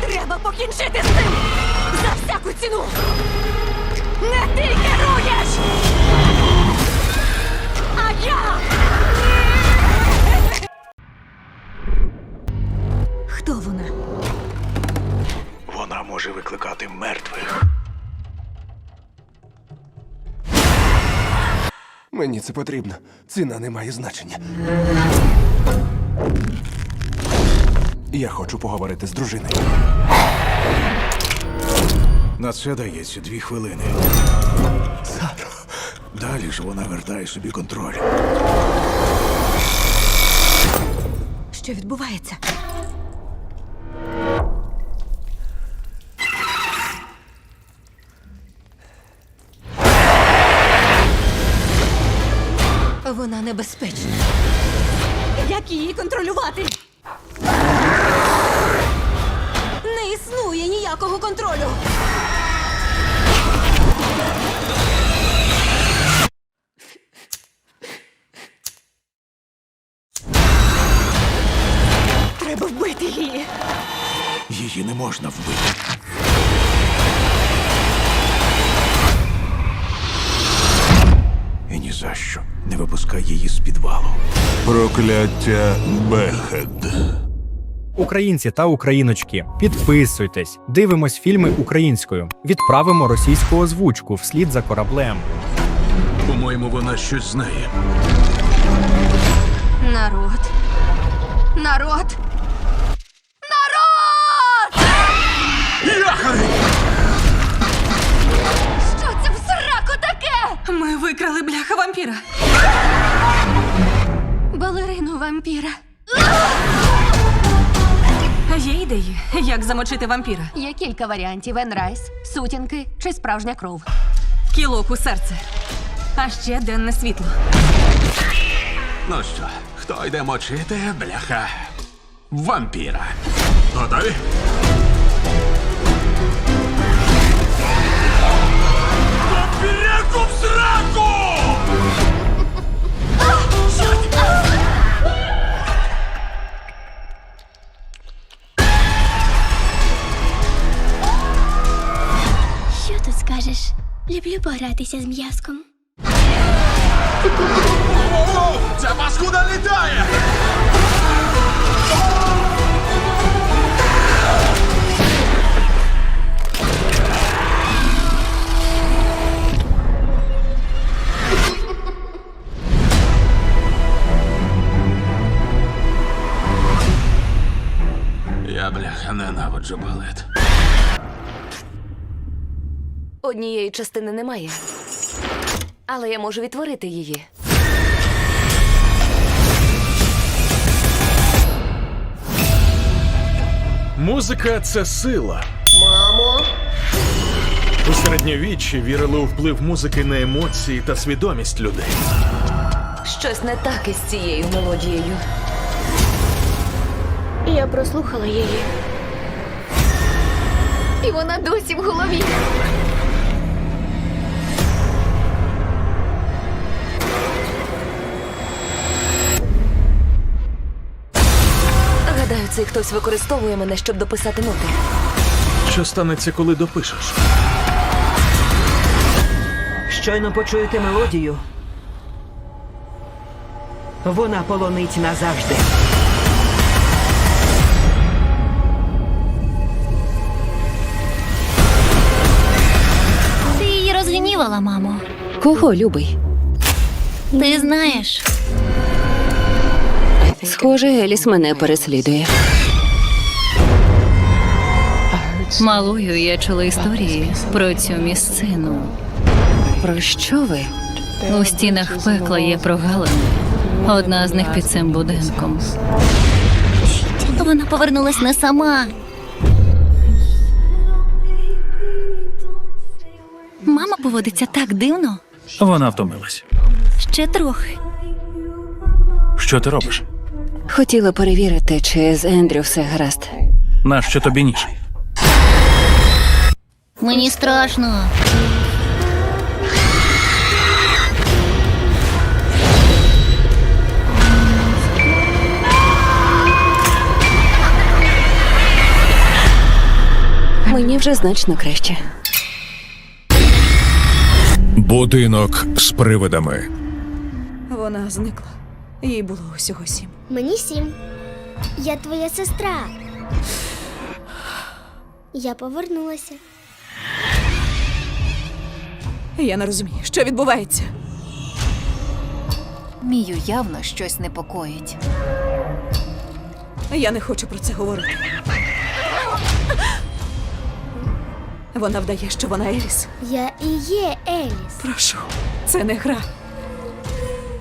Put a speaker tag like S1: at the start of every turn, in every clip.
S1: Треба покінчити з цим! За всяку ціну! Не ти керуєш! А я! Хто вона?
S2: Вона може викликати мертвих.
S3: Мені це потрібно. Ціна не має значення. Я хочу поговорити з дружиною.
S2: На це дається дві хвилини.
S3: Саро,
S2: Далі ж вона вертає собі контроль.
S1: Що відбувається? Вона небезпечна. Як її контролювати? Ніякого контролю. Треба вбити її.
S2: Її не можна вбити. І ні за що не випускай її з підвалу.
S4: Прокляття Бехед.
S5: Українці та україночки, підписуйтесь, дивимось фільми українською, відправимо російську озвучку вслід за кораблем.
S2: По-моєму, вона щось знає.
S1: Народ. Народ. Народ! Що це в сраку таке?
S6: Ми викрали бляха вампіра.
S1: Балерину вампіра.
S6: Є ідеї, як замочити вампіра.
S1: Є кілька варіантів: енрайс, сутінки чи справжня кров.
S6: Кілок у серце. А ще денне світло.
S7: Ну що, хто йде мочити, бляха? Вампіра. Готові? Вампіряку в
S8: Люблю погратися з м'язком.
S7: Ця паскуда літає!
S9: Однієї частини немає. Але я можу відтворити її.
S10: Музика це сила. Мамо. У середньовіччі вірили у вплив музики на емоції та свідомість людей.
S9: Щось не так із цією мелодією.
S8: Я прослухала її. І вона досі в голові.
S9: Цей хтось використовує мене, щоб дописати ноти.
S10: Що станеться, коли допишеш?
S11: Щойно почуєте мелодію. Вона полонить назавжди.
S8: Ти її розгнівала, мамо.
S9: Кого любий?
S8: Ти знаєш.
S9: Схоже, Еліс мене переслідує.
S6: Малою я чула історії про цю місцину.
S9: Про що ви?
S6: У стінах пекла є прогалини. Одна з них під цим будинком.
S8: Вона повернулась не сама. Мама поводиться так дивно.
S10: Вона втомилась.
S8: Ще трохи.
S10: Що ти робиш?
S9: Хотіла перевірити, чи з Ендрю все гаразд.
S10: Нащо тобі ніж?
S8: Мені страшно.
S12: Мені вже значно краще.
S4: Будинок з привидами.
S13: Вона зникла. Їй було усього сім.
S14: Мені сім. Я твоя сестра. Я повернулася.
S13: Я не розумію, що відбувається.
S12: Мію явно щось непокоїть.
S13: Я не хочу про це говорити. Вона вдає, що вона Еліс.
S14: Я і є Еліс.
S13: Прошу, це не гра.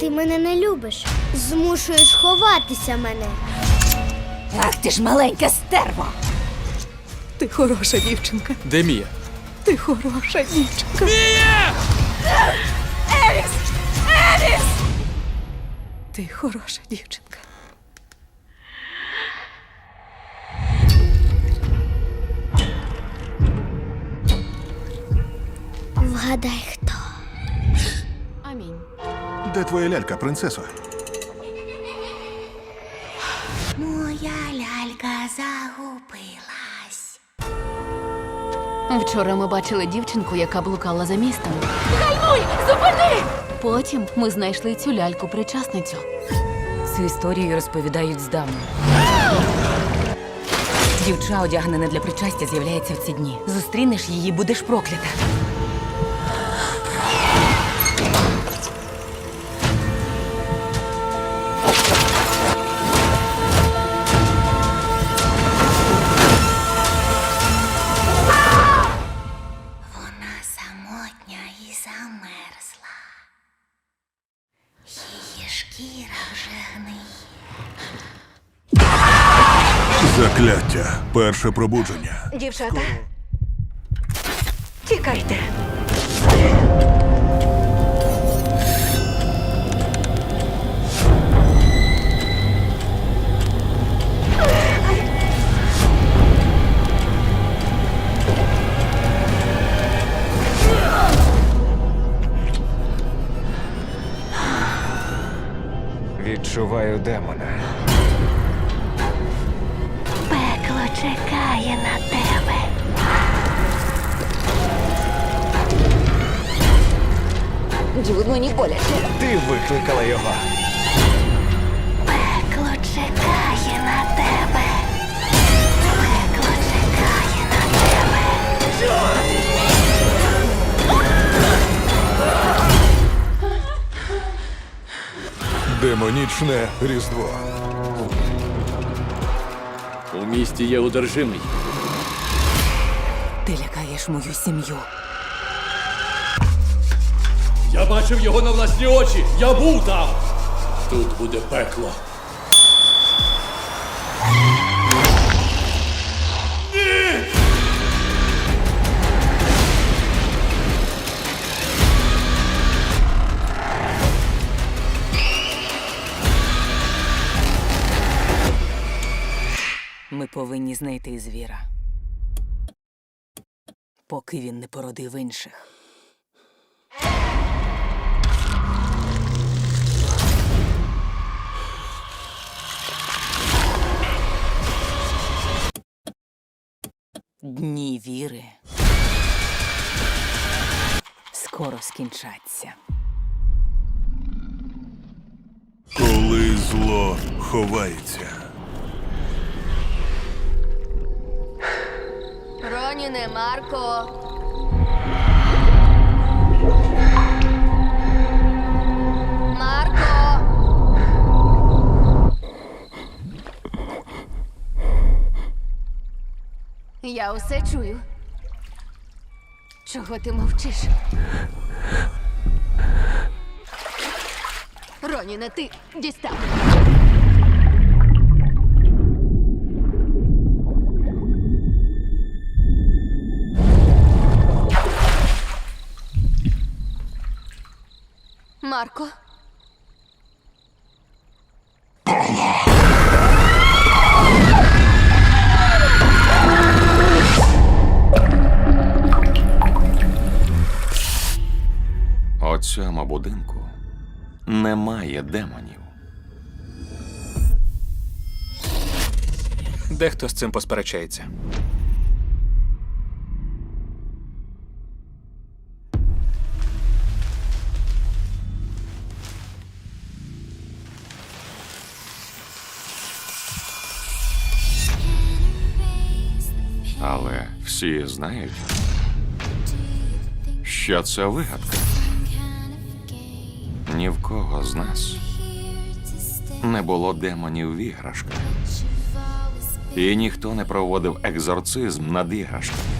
S14: Ти мене не любиш. Змушуєш ховатися мене.
S13: Ах, ти ж маленька стерва. Ти хороша дівчинка.
S3: Де Мія?
S13: Ти хороша дівчинка. Мія! Еліс! Еліс! Ти хороша дівчинка.
S14: Вгадай
S3: твоя лялька, принцесо?
S14: Моя лялька загубилась.
S12: Вчора ми бачили дівчинку, яка блукала за містом.
S13: Гальмуй! Зупини!
S12: Потім ми знайшли цю ляльку причасницю.
S8: Цю історію розповідають здавна. Дівча, одягнена для причастя, з'являється в ці дні. Зустрінеш її, будеш проклята.
S4: Закляття. Перше пробудження.
S11: Дівчата. Тікайте.
S3: Відчуваю демона.
S14: Пекло чекає на тебе.
S12: Дюд, мені боляче.
S3: Ти викликала його.
S14: Пекло чекає на тебе. Пекло чекає на тебе.
S4: Демонічне різдво.
S7: У місті є одержимий.
S8: Ти лякаєш мою сім'ю.
S7: Я бачив його на власні очі. Я був там. Тут буде пекло.
S8: Знайти звіра. Поки він не породив інших. Дні віри скоро скінчаться.
S4: Коли зло ховається.
S12: Роніне, Марко. Марко. Я усе чую. Чого ти мовчиш? Роніне, ти дістав. Марко.
S7: У цьому будинку немає демонів.
S3: Дехто з цим посперечається.
S15: Всі знають, що це вигадка. Ні в кого з нас не було демонів в іграшках. І ніхто не проводив екзорцизм над іграшками.